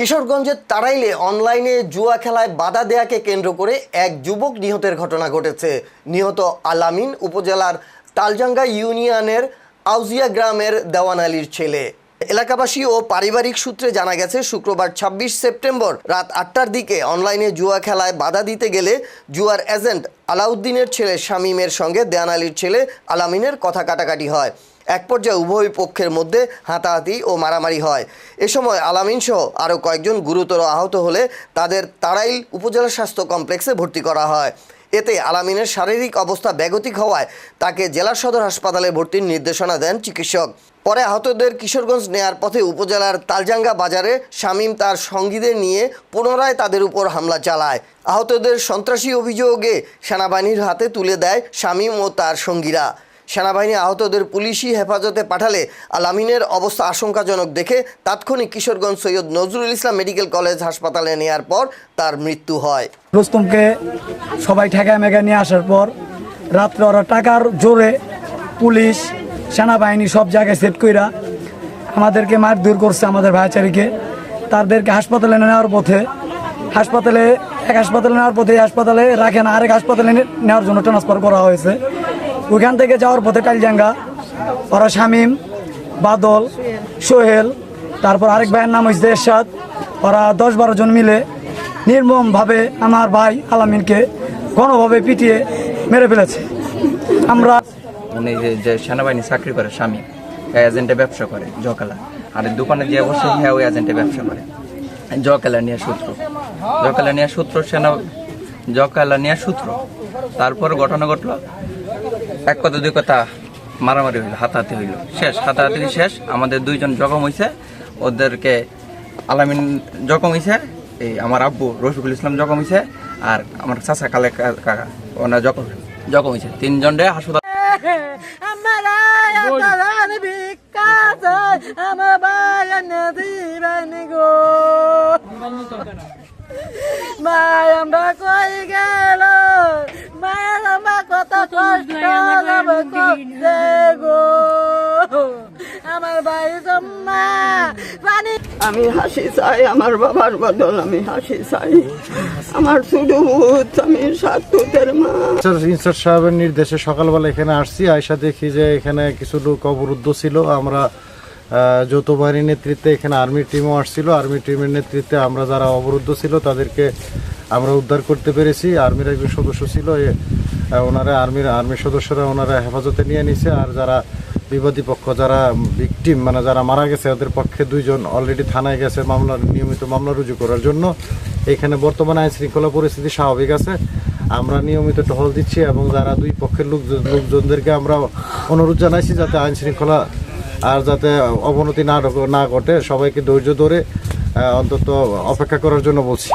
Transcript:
কিশোরগঞ্জের তারাইলে অনলাইনে জুয়া খেলায় বাধা দেয়াকে কেন্দ্র করে এক যুবক নিহতের ঘটনা ঘটেছে। নিহত আলামিন উপজেলার তালজাঙ্গা ইউনিয়নের আউজিয়া গ্রামের দেওয়ান আলীর ছেলে। এলাকাবাসী ও পারিবারিক সূত্রে জানা গেছে, শুক্রবার ২৬ সেপ্টেম্বর রাত আটটার দিকে অনলাইনে জুয়া খেলায় বাধা দিতে গেলে জুয়ার এজেন্ট আলাউদ্দিনের ছেলে শামীমের সঙ্গে দেওয়ান আলীর ছেলে আলামিনের কথা কাটাকাটি হয়। এক পর্যায়ে উভয় পক্ষের মধ্যে হাতাহাতি ও মারামারি হয়। এ সময় আলামিন সহ আরও কয়েকজন গুরুতর আহত হলে তাদের তারাইল উপজেলা স্বাস্থ্য কমপ্লেক্সে ভর্তি করা হয়। এতে আলামিনের শারীরিক অবস্থা ব্যাগতিক হওয়ায় তাকে জেলা সদর হাসপাতালে ভর্তির নির্দেশনা দেন চিকিৎসক। পরে আহতদের কিশোরগঞ্জ নেয়ার পথে উপজেলার তালজাঙ্গা বাজারে শামীম তার সঙ্গীদের নিয়ে পুনরায় তাদের উপর হামলা চালায়। আহতদের সন্ত্রাসী অভিযোগে সেনাবাহিনীর হাতে তুলে দেয় শামীম ও তার সঙ্গীরা। সেনাবাহিনী আহতদের পুলিশি হেফাজতে পাঠালে আলামিনের অবস্থা আশঙ্কাজনক দেখে তাৎক্ষণিক কিশোরগঞ্জ সৈয়দ নজরুল ইসলাম মেডিকেল কলেজ হাসপাতালে নেয়ার পর তার মৃত্যু হয়। রুস্তমকে সবাই ঠেকায় মেঘা নিয়ে আসার পর রাত্রে ওরা টাকার জোরে পুলিশ, সেনাবাহিনী সব জায়গায় সেট কইরা আমাদেরকে মারধর করছে আমাদের ভাইচারিকে। তাদেরকে হাসপাতালে নেওয়ার পথে, হাসপাতালে, এক হাসপাতালে নেওয়ার পথে হাসপাতালে রাখে না আরেক হাসপাতালে নেওয়ার জন্য ট্রান্সফার করা হয়েছে। ওইখান থেকে যাওয়ার পথে কালজাঙ্গা, ওরা শামীম, বাদল, সোহেল, তারপর আরেক ভাইয়ের নাম হয়েছে এরশাদ। ওরা দশ বারো জন মিলে নির্মমভাবে আমার ভাই আলামিনকে গণভাবে পিটিয়ে মেরে ফেলেছে। আমরা উনি যে যে সেনাবাহিনী চাকরি করে স্বামী এজেন্টে ব্যবসা করে জকালা আর দোকানে যে বসে হ্যাঁ ওই এজেন্টে ব্যবসা করে। জকালা নিয়ে সূত্র। জকালা নিয়ে সূত্র সেনা জকালা নিয়ে সূত্র। তারপর ঘটনা ঘটলো এক কথা, দুই কথা, মারামারি হইল, হাতাহাতি হইল। শেষ হাতাহাতি শেষ, আমাদের দুইজন জখম হইছে। ওদেরকে আলামিন জখম হইছে, এই আমার আব্বু রফিকুল ইসলাম জখম হইছে, আর আমার চাচা কালে কাকা ওনার জখম জখম হইছে। তিনজন রে হাসপাতাল আমার আমার বাড়ি জম্মা পানি আমি হাসি চাই আমার বাবার বদল আমি হাসি চাই। আমার শুধু ভূত, আমি সাতের মা। সাহেবের নির্দেশে সকালবেলা এখানে আসছি আয়সা দেখি যে এখানে কিছু লোক অবরুদ্ধ ছিল। আমরা যৌথ বাহিনীর নেতৃত্বে এখানে আর্মি টিমও আসছিল। আর্মি টিমের নেতৃত্বে আমরা যারা অবরুদ্ধ ছিল, তাদেরকে আমরা উদ্ধার করতে পেরেছি। আর্মির একজন সদস্য ছিল ওনারা আর্মির আর্মির সদস্যরা ওনারা হেফাজতে নিয়ে নিছে। আর যারা বিবাদী পক্ষ, যারা ভিকটিম মানে যারা মারা গেছে, ওদের পক্ষে দুইজন অলরেডি থানায় গেছে, মামলা, নিয়মিত মামলা রুজু করার জন্য। এখানে বর্তমানে আইন শৃঙ্খলা পরিস্থিতি স্বাভাবিক আছে। আমরা নিয়মিত টহল দিচ্ছি এবং যারা দুই পক্ষের লোক লোকজনদেরকে আমরা অনুরোধ জানাইছি যাতে আইন শৃঙ্খলা আর যাতে অবনতি না না ঘটে সবাইকে ধৈর্য ধরে অন্তত অপেক্ষা করার জন্য বলছি।